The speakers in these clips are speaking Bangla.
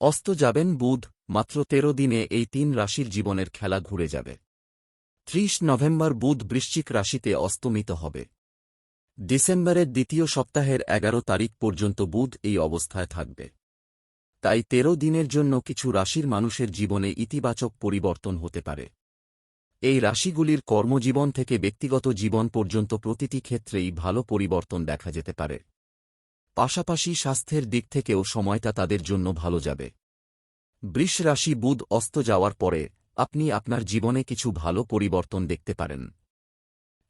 অস্ত যাবেন বুধ, মাত্র তেরো দিনে এই তিন রাশির জীবনের খেলা ঘুরে যাবে। ত্রিশ নভেম্বর বুধ বৃশ্চিক রাশিতে অস্তমিত হবে। ডিসেম্বরের দ্বিতীয় সপ্তাহের এগারো তারিখ পর্যন্ত বুধ এই অবস্থায় থাকবে। তাই তেরো দিনের জন্য কিছু রাশির মানুষের জীবনে ইতিবাচক পরিবর্তন হতে পারে। এই রাশিগুলির কর্মজীবন থেকে ব্যক্তিগত জীবন পর্যন্ত প্রতিটি ক্ষেত্রেই ভালো পরিবর্তন দেখা যেতে পারে। পাশাপাশি স্বাস্থ্যের দিক থেকেও সময়টা তাদের জন্য ভালো যাবে। বৃষ রাশি বুধ অস্ত যাওয়ার পরে আপনি আপনার জীবনে কিছু ভালো পরিবর্তন দেখতে পারেন।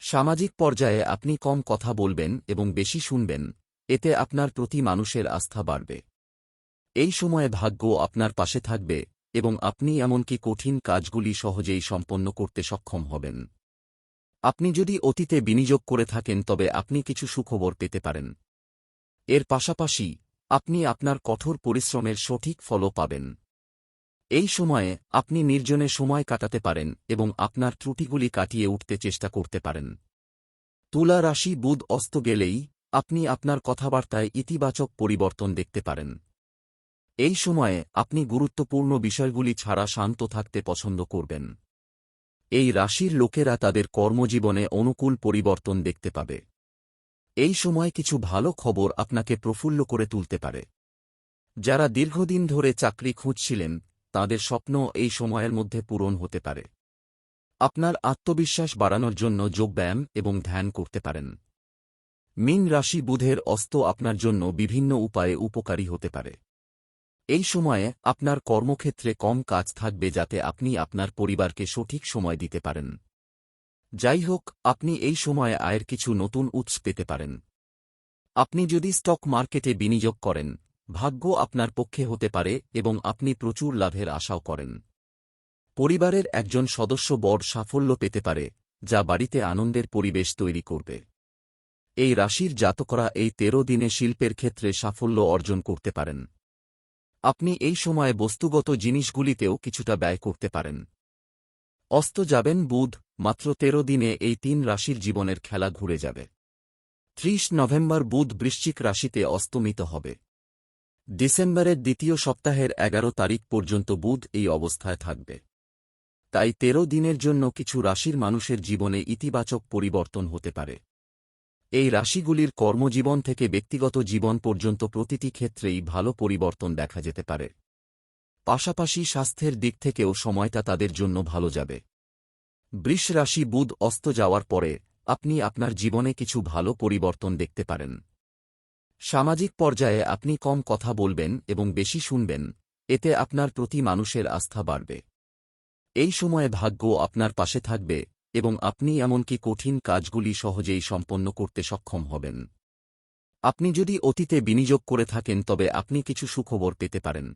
সামাজিক পর্যায়ে আপনি কম কথা বলবেন এবং বেশি শুনবেন, এতে আপনার প্রতি মানুষের আস্থা বাড়বে। এই সময়ে ভাগ্য আপনার পাশে থাকবে এবং আপনি এমনকি কঠিন কাজগুলি সহজেই সম্পন্ন করতে সক্ষম হবেন। আপনি যদি অতীতে বিনিয়োগ করে থাকেন তবে আপনি কিছু সুখবর পেতে পারেন। এর পাশাপাশি, আপনি আপনার কঠোর পরিশ্রমের সঠিক ফলও পাবেন। এই সময়ে, আপনি নির্জনে সময় কাটাতে পারেন এবং আপনার ত্রুটিগুলি কাটিয়ে উঠতে চেষ্টা করতে পারেন। তুলা রাশি বুধ অস্ত গেলেই, আপনি আপনার কথাবার্তায় ইতিবাচক পরিবর্তন দেখতে পারেন। এই সময়ে, আপনি গুরুত্বপূর্ণ বিষয়গুলি ছাড়া শান্ত থাকতে পছন্দ করবেন। এই রাশির লোকেরা তাদের কর্মজীবনে অনুকূল পরিবর্তন দেখতে পাবে। এই সময় কিছু ভালো খবর আপনাকে প্রফুল্ল করে তুলতে পারে। যারা দীর্ঘদিন ধরে চাকরি খুঁজছিলেন, তাদের স্বপ্ন এই সময়ের মধ্যে পূরণ হতে পারে। আপনার আত্মবিশ্বাস বাড়ানোর জন্য যোগব্যায়াম এবং ধ্যান করতে পারেন। মিন রাশি বুধের অস্ত আপনার জন্য বিভিন্ন উপায়ে উপকারী হতে পারে। এই সময়ে আপনার কর্মক্ষেত্রে কম কাজ থাকবে যাতে আপনি আপনার পরিবারকে সঠিক সময় দিতে পারেন। যাই হোক আপনি এই সময়ে আয়ের কিছু নতুন উৎস পেতে পারেন। আপনি যদি স্টক মার্কেটে বিনিয়োগ করেন, ভাগ্য আপনার পক্ষে হতে পারে এবং আপনি প্রচুর লাভের আশাও করেন। পরিবারের একজন সদস্য বড় সাফল্য পেতে পারে, যা বাড়িতে আনন্দের পরিবেশ তৈরি করবে। এই রাশির জাতকরা এই তেরো দিনে শিল্পের ক্ষেত্রে সাফল্য অর্জন করতে পারেন। আপনি এই সময়ে বস্তুগত জিনিসগুলিতেও কিছুটা ব্যয় করতে পারেন। অস্ত যাবেন বুধ মাত্র তেরো দিনে এই তিন রাশির জীবনের খেলা ঘুরে যাবে। ত্রিশ নভেম্বর বুধ বৃশ্চিক রাশিতে অস্তমিত হবে। ডিসেম্বরের দ্বিতীয় সপ্তাহের এগারো তারিখ পর্যন্ত বুধ এই অবস্থায় থাকবে। তাই তেরো দিনের জন্য কিছু রাশির মানুষের জীবনে ইতিবাচক পরিবর্তন হতে পারে। এই রাশিগুলির কর্মজীবন থেকে ব্যক্তিগত জীবন পর্যন্ত প্রতিটি ক্ষেত্রেই ভালো পরিবর্তন দেখা যেতে পারে। পাশাপাশি স্বাস্থ্যের দিক থেকেও সময়টা তাদের জন্য ভালো যাবে। বৃষ রাশি বুধ অস্ত যাওয়ার পরে আপনি আপনার জীবনে কিছু ভালো পরিবর্তন দেখতে পারেন। সামাজিক পর্যায়ে আপনি কম কথা বলবেন এবং বেশি শুনবেন, এতে আপনার প্রতি মানুষের আস্থা বাড়বে। এই সময়ে ভাগ্য আপনার পাশে থাকবে এবং আপনি এমনকি কঠিন কাজগুলি সহজেই সম্পন্ন করতে সক্ষম হবেন। আপনি যদি অতীতে বিনিয়োগ করে থাকেন, তবে আপনি কিছু সুখবর পেতে পারেন।